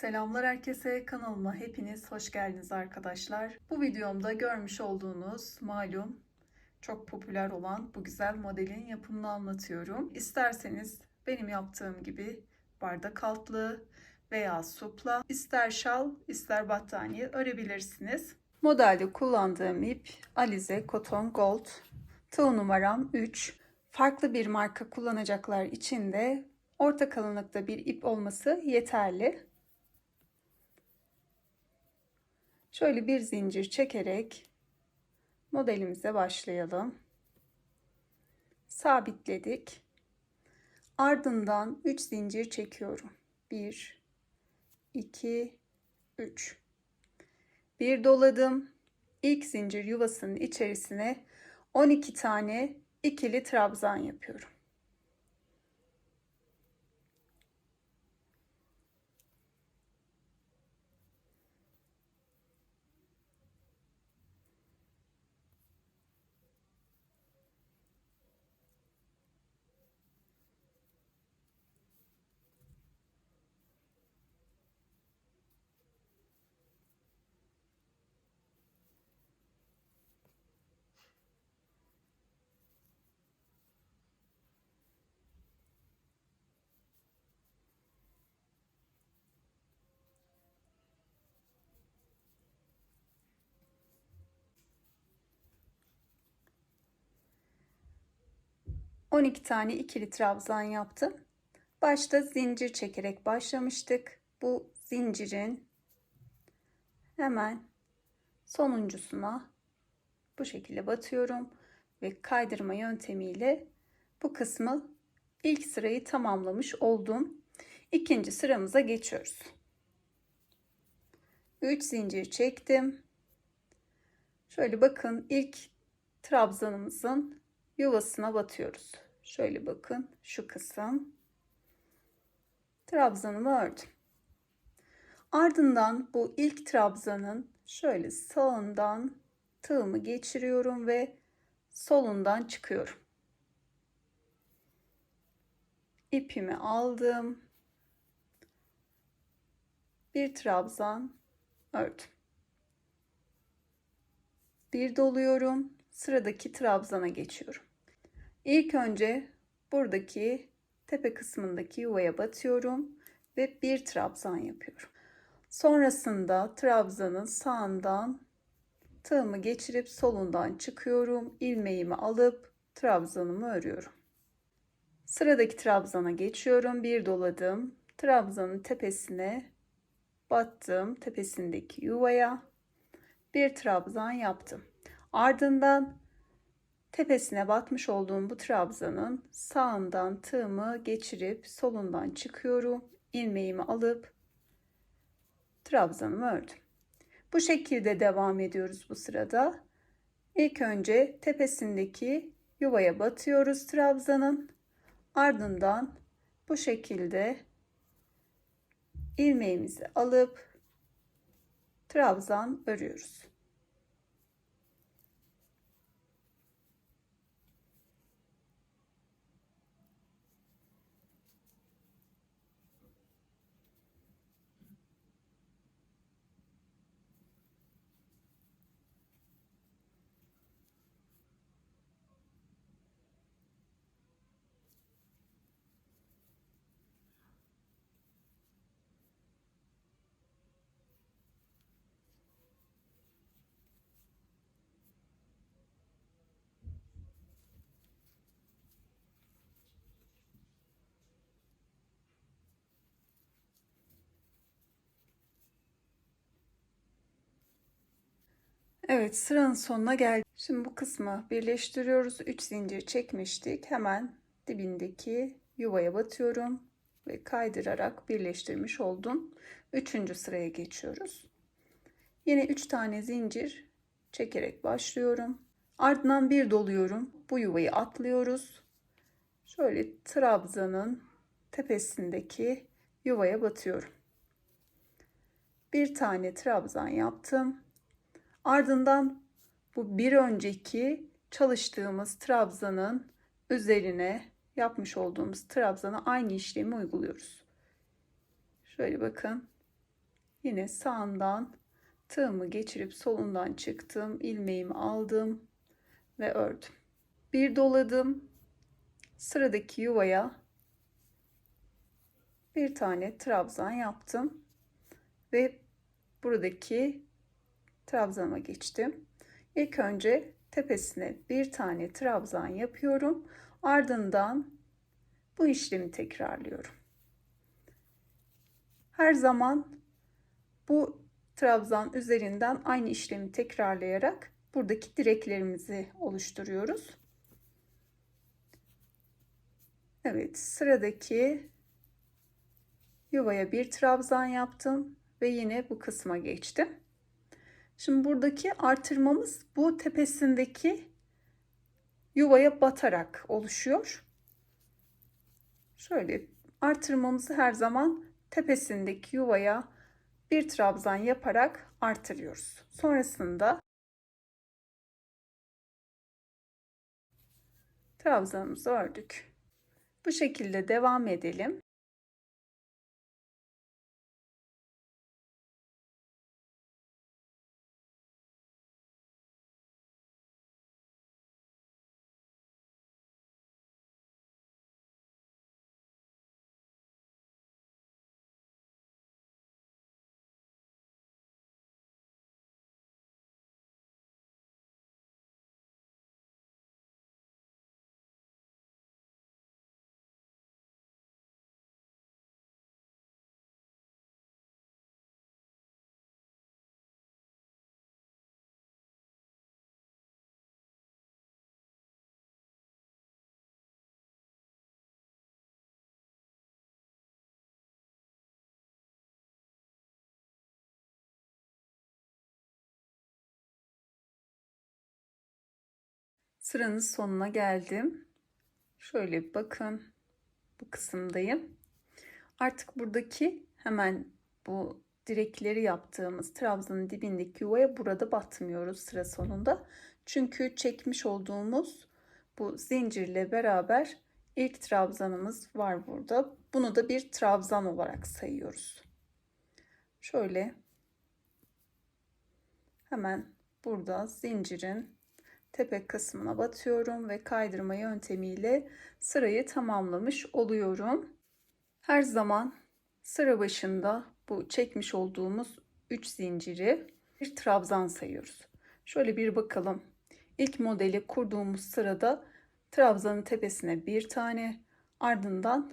Selamlar herkese kanalıma hepiniz hoş geldiniz arkadaşlar. Bu videomda görmüş olduğunuz malum çok popüler olan bu güzel modelin yapımını anlatıyorum. İsterseniz benim yaptığım gibi bardak altlı veya supla ister şal ister battaniye örebilirsiniz. Modelde kullandığım ip Alize Cotton Gold. Tığ numaram 3. Farklı bir marka kullanacaklar için de orta kalınlıkta bir ip olması yeterli. Şöyle bir zincir çekerek modelimize başlayalım. Sabitledik. Ardından 3 zincir çekiyorum. 1 2 3 Bir doladım. İlk zincir yuvasının içerisine 12 tane ikili trabzan yapıyorum. On iki tane ikili trabzan yaptım. Başta zincir çekerek başlamıştık. Bu zincirin hemen sonuncusuna bu şekilde batıyorum ve kaydırma yöntemiyle bu kısmı ilk sırayı tamamlamış oldum. İkinci sıramıza geçiyoruz. 3 zincir çektim. Şöyle bakın ilk trabzanımızın yuvasına batıyoruz. Şöyle bakın şu kısım. Trabzanımı ördüm. Ardından bu ilk trabzanın şöyle sağından tığımı geçiriyorum ve solundan çıkıyorum. İpimi aldım. Bir trabzan ördüm. Bir doluyorum. Sıradaki trabzana geçiyorum. İlk önce buradaki tepe kısmındaki yuvaya batıyorum ve bir trabzan yapıyorum. Sonrasında trabzanın sağından tığımı geçirip solundan çıkıyorum. ilmeğimi alıp trabzanımı örüyorum. Sıradaki trabzana geçiyorum. Bir doladım. Trabzanın tepesine battım. Tepesindeki yuvaya bir trabzan yaptım. Ardından tepesine batmış olduğum bu trabzanın sağından tığımı geçirip solundan çıkıyorum. ilmeğimi alıp trabzanımı ördüm. Bu şekilde devam ediyoruz bu sırada. İlk önce tepesindeki yuvaya batıyoruz trabzanın. Ardından bu şekilde ilmeğimizi alıp trabzan örüyoruz. Evet sıranın sonuna geldik. Şimdi bu kısmı birleştiriyoruz. 3 zincir çekmiştik. Hemen dibindeki yuvaya batıyorum ve kaydırarak birleştirmiş oldum. Üçüncü sıraya geçiyoruz. Yine 3 tane zincir çekerek başlıyorum. Ardından bir doluyorum. Bu yuvayı atlıyoruz. Şöyle trabzanın tepesindeki yuvaya batıyorum. Bir tane trabzan yaptım Ardından bu bir önceki çalıştığımız trabzanın üzerine yapmış olduğumuz trabzana aynı işlemi uyguluyoruz. Şöyle bakın. yine sağından tığımı geçirip solundan çıktım. ilmeğimi aldım ve ördüm. Bir doladım. Sıradaki yuvaya bir tane trabzan yaptım ve buradaki trabzanıma geçtim. İlk önce tepesine bir tane trabzan yapıyorum. Ardından bu işlemi tekrarlıyorum. Her zaman bu trabzan üzerinden aynı işlemi tekrarlayarak buradaki direklerimizi oluşturuyoruz. Evet, sıradaki yuvaya bir trabzan yaptım ve yine bu kısma geçtim. Şimdi buradaki artırmamız bu tepesindeki yuvaya batarak oluşuyor. Şöyle artırmamızı her zaman tepesindeki yuvaya bir trabzan yaparak artırıyoruz. Sonrasında trabzanımızı ördük. Bu şekilde devam edelim. Sıranın sonuna geldim. Şöyle bir bakın. Bu kısımdayım. Artık buradaki hemen bu direkleri yaptığımız trabzanın dibindeki yuvaya burada batmıyoruz sıra sonunda. Çünkü çekmiş olduğumuz bu zincirle beraber ilk trabzanımız var burada. Bunu da bir trabzan olarak sayıyoruz. Şöyle hemen burada zincirin tepe kısmına batıyorum ve kaydırma yöntemiyle sırayı tamamlamış oluyorum. Her zaman sıra başında bu çekmiş olduğumuz 3 zinciri bir trabzan sayıyoruz. Şöyle bir bakalım. İlk modeli kurduğumuz sırada trabzanın tepesine bir tane ardından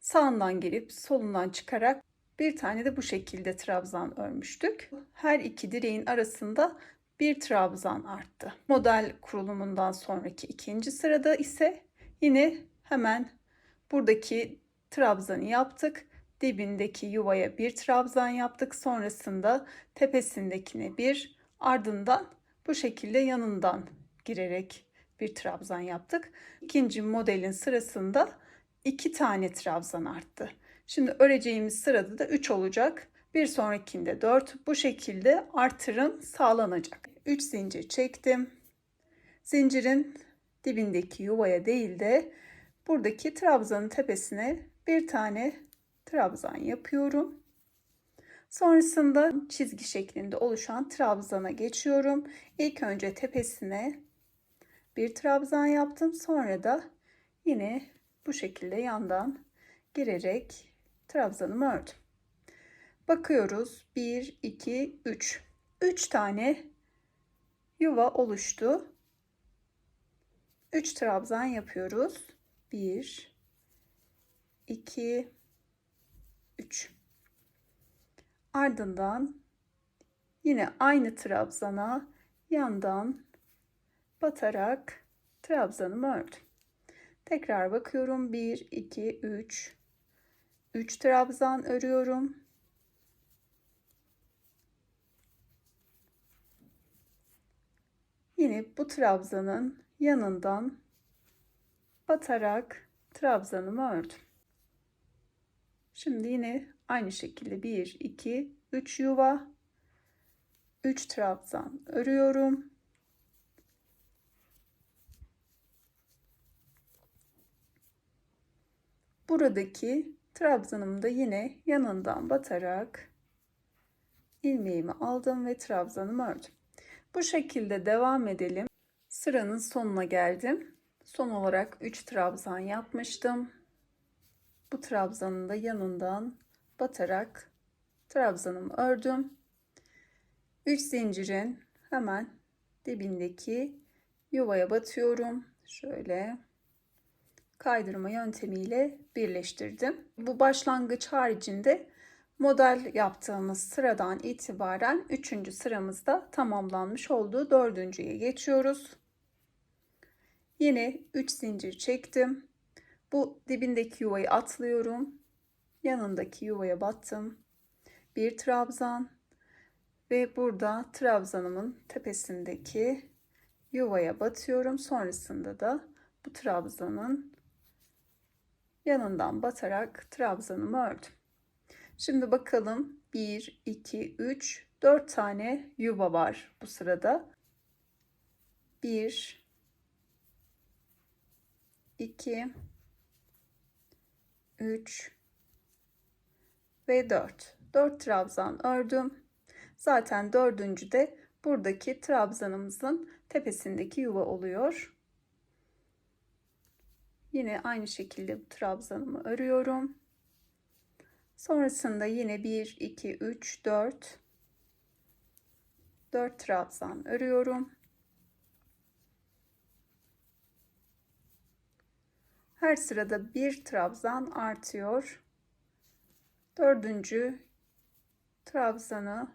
sağından gelip solundan çıkarak bir tane de bu şekilde trabzan örmüştük. Her iki direğin arasında bir trabzan arttı. Model kurulumundan sonraki ikinci sırada ise yine hemen buradaki trabzanı yaptık. Dibindeki yuvaya bir trabzan yaptık. Sonrasında tepesindekine bir ardından bu şekilde yanından girerek bir trabzan yaptık. İkinci modelin sırasında iki tane trabzan arttı. Şimdi öreceğimiz sırada da 3 olacak. Bir sonrakinde 4. Bu şekilde artırım sağlanacak. 3 zincir çektim. Zincirin dibindeki yuvaya değil de buradaki trabzanın tepesine bir tane trabzan yapıyorum. Sonrasında çizgi şeklinde oluşan trabzana geçiyorum. İlk önce tepesine bir trabzan yaptım. Sonra da yine bu şekilde yandan girerek trabzanımı ördüm. Bakıyoruz. 1, 2, 3. 3 tane yuva oluştu. 3 trabzan yapıyoruz. 1 2 3 Ardından yine aynı trabzana yandan batarak trabzanımı ördüm. Tekrar bakıyorum. 1 2 3 3 trabzan örüyorum. Yine bu trabzanın yanından batarak trabzanımı ördüm. Şimdi yine aynı şekilde 1 2 3 yuva 3 trabzan örüyorum. Buradaki trabzanımı da yine yanından batarak ilmeğimi aldım ve trabzanımı ördüm. Bu şekilde devam edelim. Sıranın sonuna geldim. Son olarak 3 trabzan yapmıştım. Bu trabzanın da yanından batarak trabzanımı ördüm. 3 zincirin hemen dibindeki yuvaya batıyorum. Şöyle kaydırma yöntemiyle birleştirdim. Bu başlangıç haricinde model yaptığımız sıradan itibaren 3. sıramızda tamamlanmış olduğu dördüncüye geçiyoruz. Yine 3 zincir çektim. Bu dibindeki yuvayı atlıyorum. Yanındaki yuvaya battım. Bir trabzan ve burada trabzanımın tepesindeki yuvaya batıyorum. Sonrasında da bu trabzanın yanından batarak trabzanımı ördüm. Şimdi bakalım 1, 2, 3, 4 tane yuva var bu sırada. 1, 2, 3 ve 4. 4 trabzan ördüm. Zaten dördüncü de buradaki trabzanımızın tepesindeki yuva oluyor. Yine aynı şekilde trabzanımı örüyorum. Sonrasında yine 1, 2, 3, 4 4 trabzan örüyorum. Her sırada bir trabzan artıyor. Dördüncü trabzanı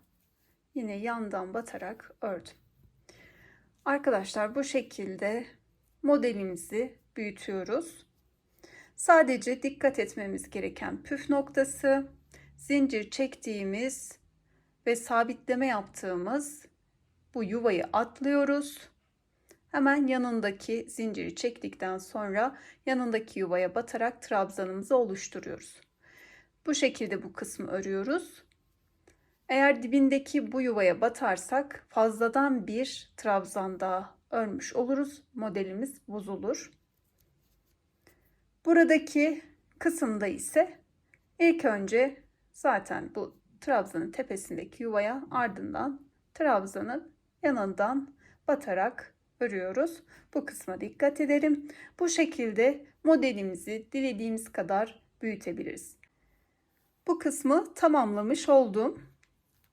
yine yandan batarak ördüm. Arkadaşlar bu şekilde modelimizi büyütüyoruz. Sadece dikkat etmemiz gereken püf noktası zincir çektiğimiz ve sabitleme yaptığımız bu yuvayı atlıyoruz. Hemen yanındaki zinciri çektikten sonra yanındaki yuvaya batarak trabzanımızı oluşturuyoruz. Bu şekilde bu kısmı örüyoruz. Eğer dibindeki bu yuvaya batarsak fazladan bir trabzan daha örmüş oluruz. Modelimiz bozulur. Buradaki kısımda ise ilk önce zaten bu trabzanın tepesindeki yuvaya ardından trabzanın yanından batarak örüyoruz. Bu kısma dikkat edelim. Bu şekilde modelimizi dilediğimiz kadar büyütebiliriz. Bu kısmı tamamlamış oldum.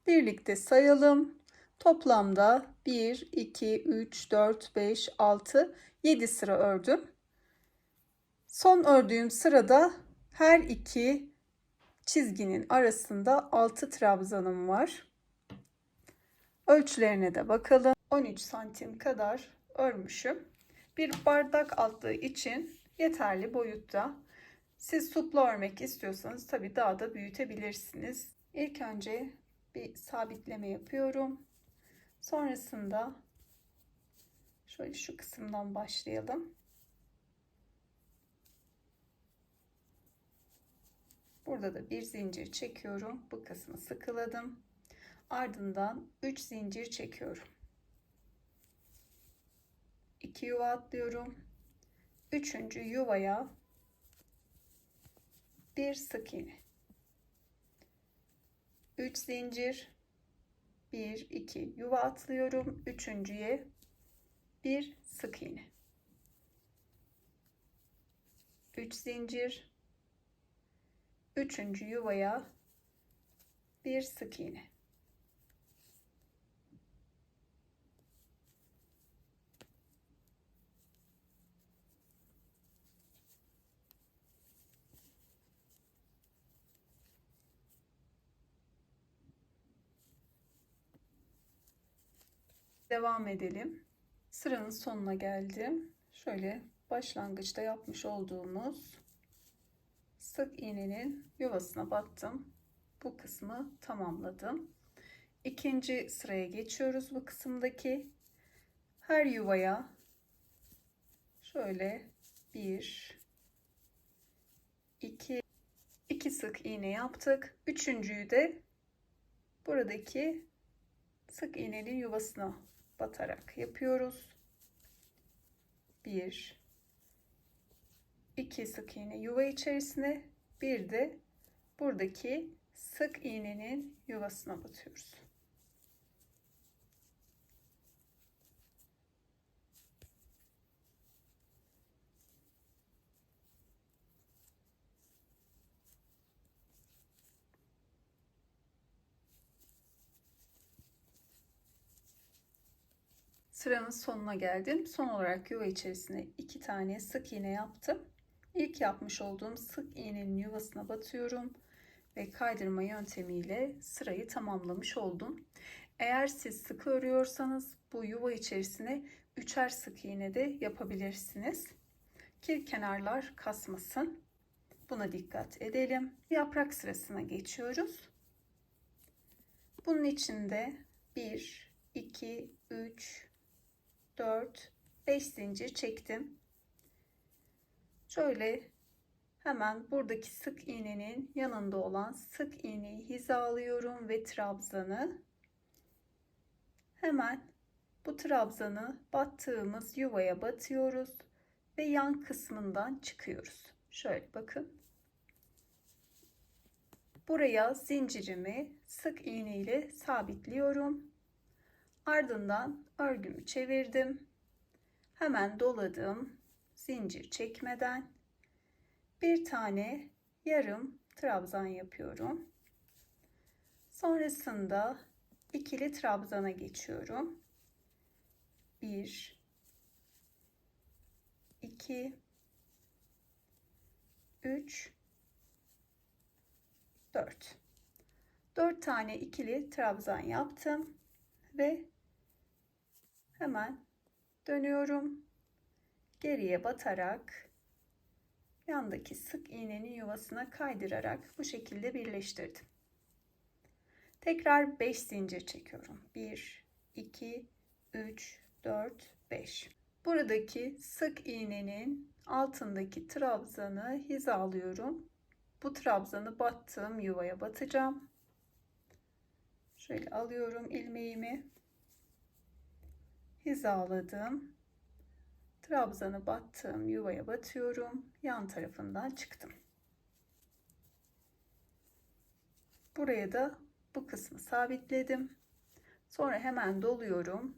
Birlikte sayalım. Toplamda 1, 2, 3, 4, 5, 6, 7 sıra ördüm. Son ördüğüm sırada her iki çizginin arasında 6 trabzanım var. Ölçülerine de bakalım. 13 santim kadar örmüşüm. Bir bardak altlığı için yeterli boyutta. Siz supla örmek istiyorsanız tabi daha da büyütebilirsiniz. İlk önce bir sabitleme yapıyorum. Sonrasında şöyle şu kısımdan başlayalım. Burada da bir zincir çekiyorum. Bu kısmı sıkıladım. Ardından 3 zincir çekiyorum. 2 yuva atlıyorum. Üçüncü yuvaya bir sık iğne. 3 zincir 1 2 yuva atlıyorum. Üçüncüye bir sık iğne. 3 zincir üçüncü yuvaya bir sık iğne. Devam edelim. Sıranın sonuna geldim. Şöyle başlangıçta yapmış olduğumuz sık iğnenin yuvasına battım. Bu kısmı tamamladım. İkinci sıraya geçiyoruz bu kısımdaki. Her yuvaya şöyle bir, iki, iki sık iğne yaptık. Üçüncüyü de buradaki sık iğnenin yuvasına batarak yapıyoruz. Bir, 2 sık iğne yuva içerisine bir de buradaki sık iğnenin yuvasına batıyoruz. Sıranın sonuna geldim. Son olarak yuva içerisine iki tane sık iğne yaptım. İlk yapmış olduğum sık iğnenin yuvasına batıyorum ve kaydırma yöntemiyle sırayı tamamlamış oldum. Eğer siz sık örüyorsanız bu yuva içerisine üçer sık iğne de yapabilirsiniz. Ki kenarlar kasmasın. Buna dikkat edelim. Yaprak sırasına geçiyoruz. Bunun içinde 1, 2, 3, 4, 5 zincir çektim. Şöyle hemen buradaki sık iğnenin yanında olan sık iğneyi hizalıyorum ve trabzanı hemen bu trabzanı battığımız yuvaya batıyoruz ve yan kısmından çıkıyoruz. Şöyle bakın. Buraya zincirimi sık iğne ile sabitliyorum. Ardından örgümü çevirdim. Hemen doladım. Zincir çekmeden bir tane yarım trabzan yapıyorum. Sonrasında ikili trabzana geçiyorum. 1 2 3 4 4 tane ikili trabzan yaptım ve hemen dönüyorum. Geriye batarak yandaki sık iğnenin yuvasına kaydırarak bu şekilde birleştirdim. Tekrar 5 zincir çekiyorum. 1 2 3 4 5. Buradaki sık iğnenin altındaki trabzanı hizalıyorum. Bu trabzanı battığım yuvaya batacağım. Şöyle alıyorum ilmeğimi. Hizaladım. Trabzanı battığım yuvaya batıyorum. Yan tarafından çıktım. Buraya da bu kısmı sabitledim. Sonra hemen doluyorum.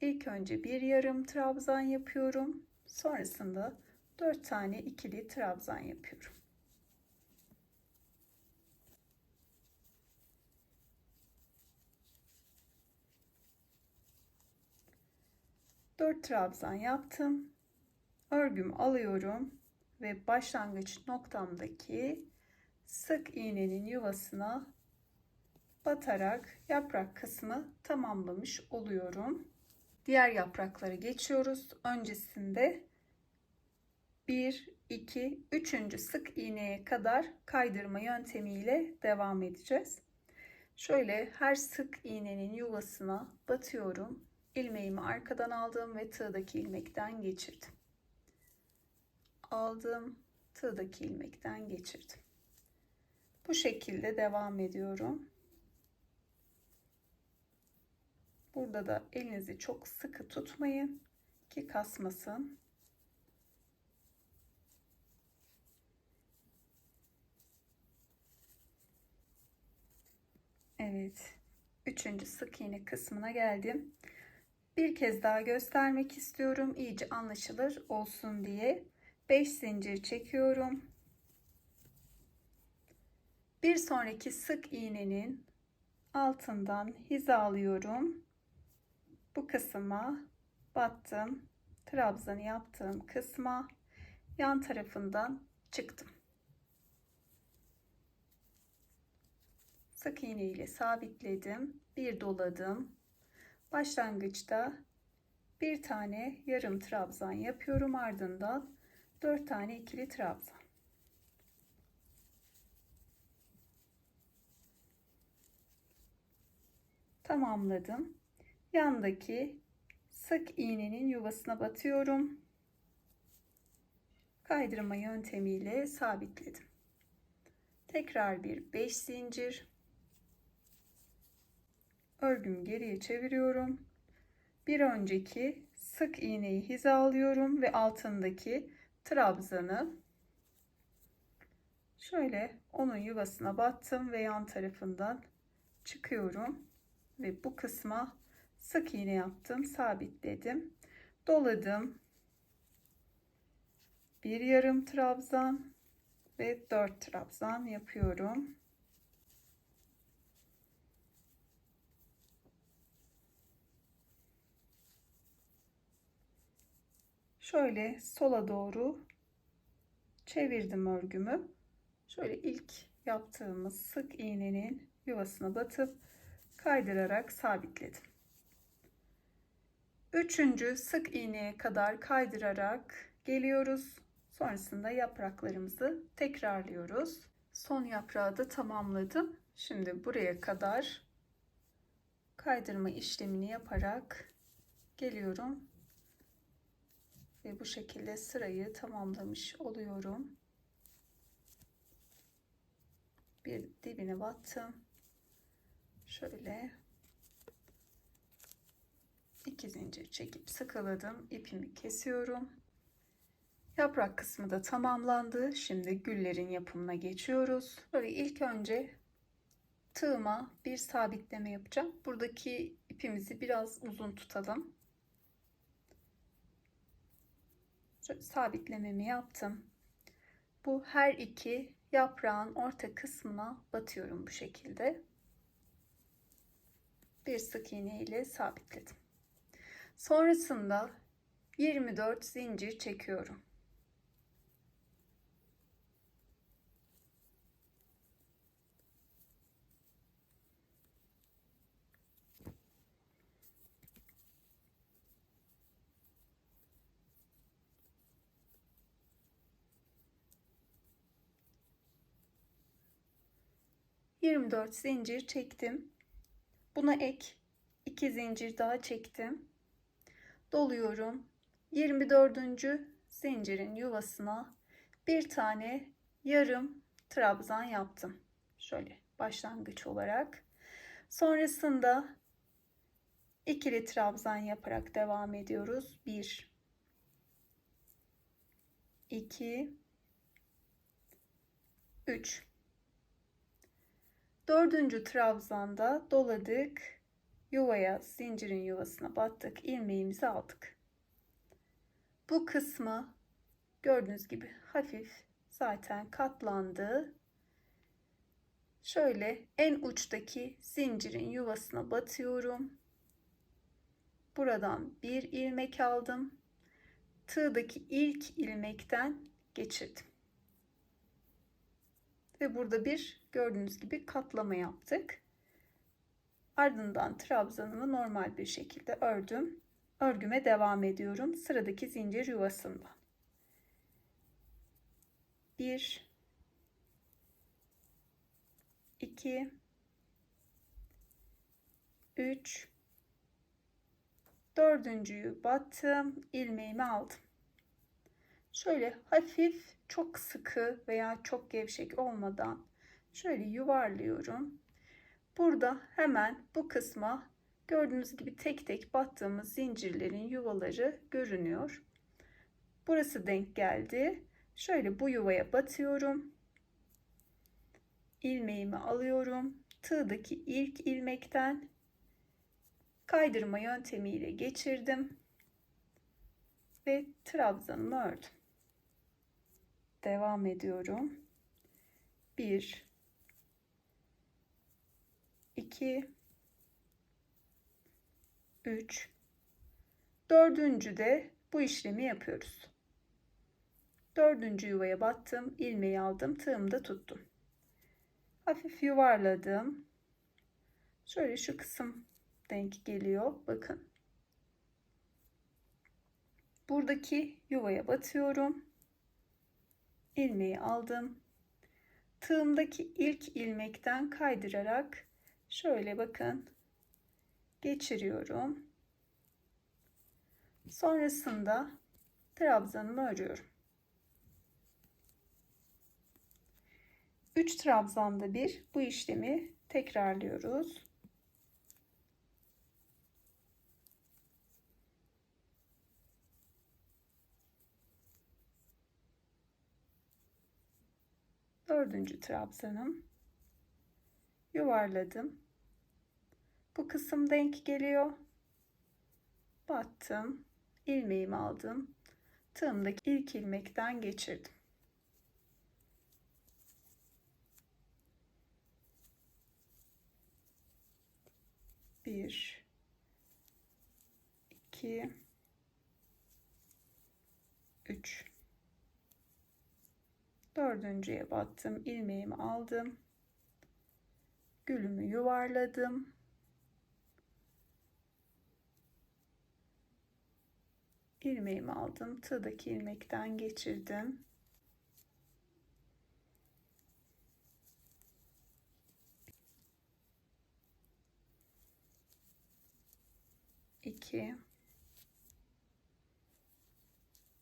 İlk önce bir yarım trabzan yapıyorum. Sonrasında 4 tane ikili trabzan yapıyorum. 4 trabzan yaptım. Örgümü alıyorum ve başlangıç noktamdaki sık iğnenin yuvasına batarak yaprak kısmı tamamlamış oluyorum. Diğer yapraklara geçiyoruz. Öncesinde 1, 2, 3. sık iğneye kadar kaydırma yöntemiyle devam edeceğiz. Şöyle her sık iğnenin yuvasına batıyorum ilmeğimi arkadan aldım ve tığdaki ilmekten geçirdim. Aldım, tığdaki ilmekten geçirdim. Bu şekilde devam ediyorum. Burada da elinizi çok sıkı tutmayın ki kasmasın. Evet. Üçüncü sık iğne kısmına geldim. Bir kez daha göstermek istiyorum. iyice anlaşılır olsun diye. 5 zincir çekiyorum. Bir sonraki sık iğnenin altından hizalıyorum. Bu kısma battım. Trabzanı yaptığım kısma yan tarafından çıktım. Sık iğne ile sabitledim. Bir doladım başlangıçta bir tane yarım trabzan yapıyorum ardından 4 tane ikili trabzan. Tamamladım. Yandaki sık iğnenin yuvasına batıyorum. Kaydırma yöntemiyle sabitledim. Tekrar bir 5 zincir örgümü geriye çeviriyorum. Bir önceki sık iğneyi hizalıyorum ve altındaki trabzanı Şöyle onun yuvasına battım ve yan tarafından çıkıyorum ve bu kısma sık iğne yaptım, sabitledim. Doladım. Bir yarım trabzan ve 4 trabzan yapıyorum. Şöyle sola doğru çevirdim örgümü. Şöyle ilk yaptığımız sık iğnenin yuvasına batıp kaydırarak sabitledim. Üçüncü sık iğneye kadar kaydırarak geliyoruz. Sonrasında yapraklarımızı tekrarlıyoruz. Son yaprağı da tamamladım. Şimdi buraya kadar kaydırma işlemini yaparak geliyorum. Ve bu şekilde sırayı tamamlamış oluyorum. Bir dibine battım. Şöyle iki zincir çekip sıkıladım. ipimi kesiyorum. Yaprak kısmı da tamamlandı. Şimdi güllerin yapımına geçiyoruz. Böyle ilk önce tığıma bir sabitleme yapacağım. Buradaki ipimizi biraz uzun tutalım. Şöyle sabitlememi yaptım. Bu her iki yaprağın orta kısmına batıyorum bu şekilde. Bir sık iğne ile sabitledim. Sonrasında 24 zincir çekiyorum. 24 zincir çektim. Buna ek 2 zincir daha çektim. Doluyorum. 24. zincirin yuvasına bir tane yarım trabzan yaptım. Şöyle başlangıç olarak. Sonrasında ikili trabzan yaparak devam ediyoruz. 1 2 3 Dördüncü trabzanda doladık. Yuvaya, zincirin yuvasına battık. ilmeğimizi aldık. Bu kısmı gördüğünüz gibi hafif zaten katlandı. Şöyle en uçtaki zincirin yuvasına batıyorum. Buradan bir ilmek aldım. Tığdaki ilk ilmekten geçirdim. Ve burada bir gördüğünüz gibi katlama yaptık. Ardından trabzanımı normal bir şekilde ördüm. Örgüme devam ediyorum. Sıradaki zincir yuvasından. 1 2 3 dördüncüyü battım ilmeğimi aldım şöyle hafif çok sıkı veya çok gevşek olmadan şöyle yuvarlıyorum. Burada hemen bu kısma gördüğünüz gibi tek tek battığımız zincirlerin yuvaları görünüyor. Burası denk geldi. Şöyle bu yuvaya batıyorum. ilmeğimi alıyorum. Tığdaki ilk ilmekten kaydırma yöntemiyle geçirdim ve trabzanımı ördüm devam ediyorum. 1 2 3 Dördüncü de bu işlemi yapıyoruz. Dördüncü yuvaya battım, ilmeği aldım, tığımı da tuttum. Hafif yuvarladım. Şöyle şu kısım denk geliyor. Bakın. Buradaki yuvaya batıyorum ilmeği aldım. Tığımdaki ilk ilmekten kaydırarak şöyle bakın geçiriyorum. Sonrasında trabzanımı örüyorum. 3 trabzanda bir bu işlemi tekrarlıyoruz. Dördüncü trabzanım. Yuvarladım. Bu kısım denk geliyor. Battım. ilmeğimi aldım. Tığımdaki ilk ilmekten geçirdim. Bir, iki, üç. Dördüncüye battım. ilmeğimi aldım. Gülümü yuvarladım. ilmeğimi aldım. Tığdaki ilmekten geçirdim. İki,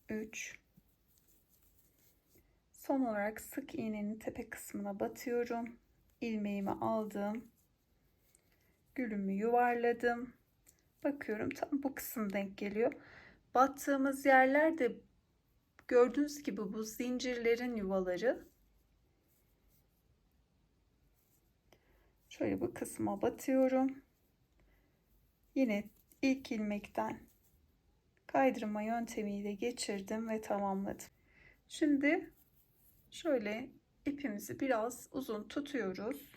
üç. Son olarak sık iğnenin tepe kısmına batıyorum. ilmeğimi aldım. Gülümü yuvarladım. Bakıyorum tam bu kısım denk geliyor battığımız yerler de gördüğünüz gibi bu zincirlerin yuvaları. Şöyle bu kısma batıyorum. Yine ilk ilmekten kaydırma yöntemiyle geçirdim ve tamamladım. Şimdi şöyle ipimizi biraz uzun tutuyoruz.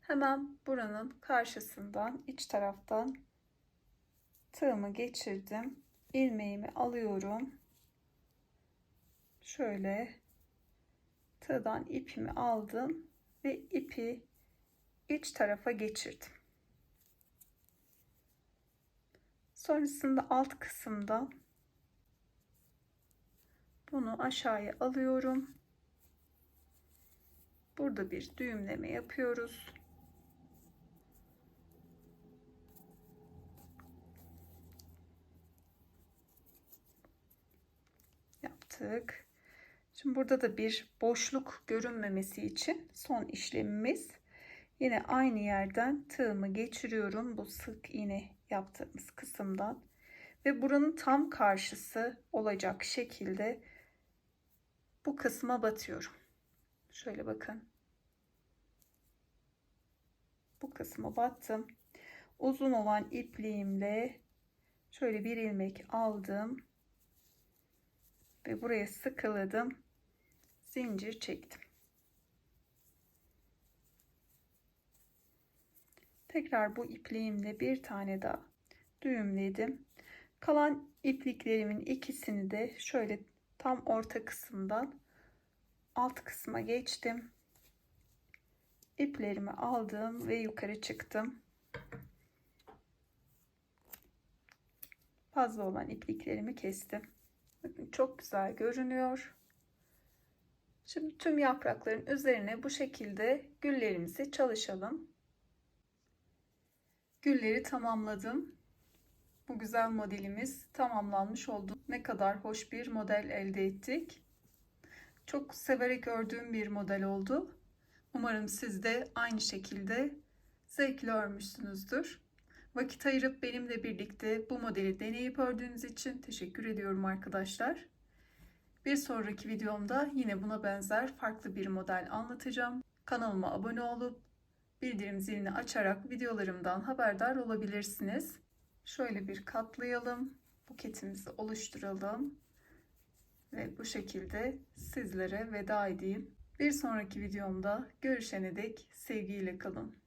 Hemen buranın karşısından iç taraftan tığımı geçirdim. ilmeğimi alıyorum. Şöyle tığdan ipimi aldım ve ipi iç tarafa geçirdim. Sonrasında alt kısımda bunu aşağıya alıyorum. Burada bir düğümleme yapıyoruz. yaptık. Şimdi burada da bir boşluk görünmemesi için son işlemimiz yine aynı yerden tığımı geçiriyorum bu sık iğne yaptığımız kısımdan ve buranın tam karşısı olacak şekilde bu kısma batıyorum. Şöyle bakın. Bu kısma battım. Uzun olan ipliğimle şöyle bir ilmek aldım ve buraya sıkıladım zincir çektim tekrar bu ipliğimle bir tane daha düğümledim kalan ipliklerimin ikisini de şöyle tam orta kısımdan alt kısma geçtim iplerimi aldım ve yukarı çıktım fazla olan ipliklerimi kestim Bakın çok güzel görünüyor. Şimdi tüm yaprakların üzerine bu şekilde güllerimizi çalışalım. Gülleri tamamladım. Bu güzel modelimiz tamamlanmış oldu. Ne kadar hoş bir model elde ettik. Çok severek ördüğüm bir model oldu. Umarım siz de aynı şekilde zevkle örmüşsünüzdür. Vakit ayırıp benimle birlikte bu modeli deneyip ördüğünüz için teşekkür ediyorum arkadaşlar. Bir sonraki videomda yine buna benzer farklı bir model anlatacağım. Kanalıma abone olup bildirim zilini açarak videolarımdan haberdar olabilirsiniz. Şöyle bir katlayalım. Buketimizi oluşturalım. Ve bu şekilde sizlere veda edeyim. Bir sonraki videomda görüşene dek sevgiyle kalın.